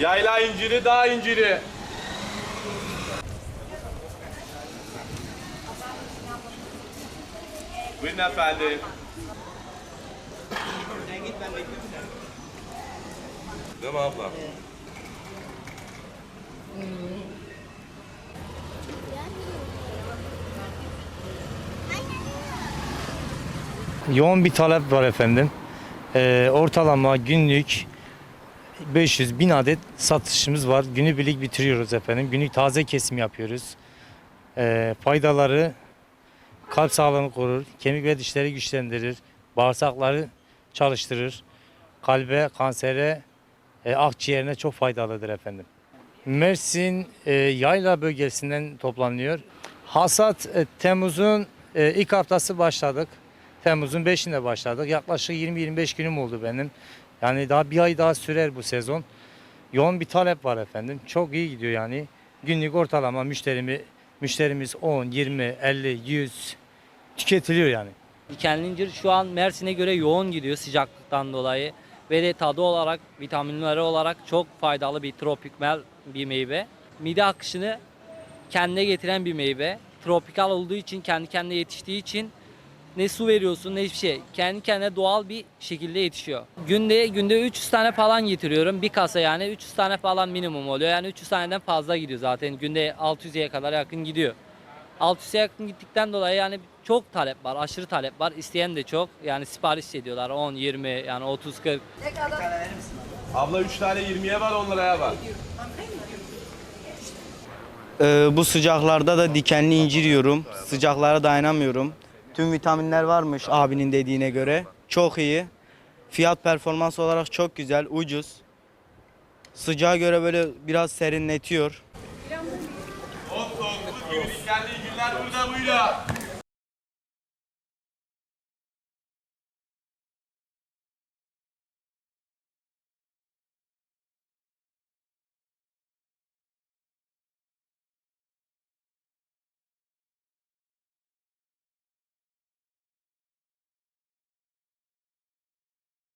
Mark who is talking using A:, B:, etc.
A: Yayla inciri, dağ inciri. Buyurun efendim. Değil mi abla?
B: Yoğun bir talep var efendim. Ee, ortalama günlük 500 bin adet satışımız var. Günübirlik bitiriyoruz efendim. Günlük taze kesim yapıyoruz. Ee, faydaları kalp sağlığını korur, kemik ve dişleri güçlendirir, bağırsakları çalıştırır, kalbe, kansere, e, akciğerine çok faydalıdır efendim. Mersin e, yayla bölgesinden toplanıyor. Hasat e, Temmuz'un e, ilk haftası başladık. Temmuz'un 5'inde başladık. Yaklaşık 20-25 günüm oldu benim. Yani daha bir ay daha sürer bu sezon. Yoğun bir talep var efendim. Çok iyi gidiyor yani. Günlük ortalama müşterimi müşterimiz 10, 20, 50, 100 tüketiliyor yani.
C: Dikenli incir şu an Mersin'e göre yoğun gidiyor sıcaklıktan dolayı. Ve de tadı olarak, vitaminleri olarak çok faydalı bir tropikal bir meyve. Mide akışını kendine getiren bir meyve. Tropikal olduğu için, kendi kendine yetiştiği için ne su veriyorsun ne hiçbir şey. Kendi kendine doğal bir şekilde yetişiyor. Günde günde 300 tane falan getiriyorum. Bir kasa yani 300 tane falan minimum oluyor. Yani 300 taneden fazla gidiyor zaten. Günde 600'e kadar yakın gidiyor. 600'e yakın gittikten dolayı yani çok talep var, aşırı talep var. İsteyen de çok. Yani sipariş ediyorlar 10, 20 yani 30, 40.
A: Abla 3 tane 20'ye var 10 liraya var.
D: Ee, bu sıcaklarda da dikenli incir yiyorum. Sıcaklara dayanamıyorum. Tüm vitaminler varmış abinin dediğine göre. Çok iyi. Fiyat performans olarak çok güzel, ucuz. Sıcağa göre böyle biraz serinletiyor.
A: Hop dikenli incirler burada buyurun.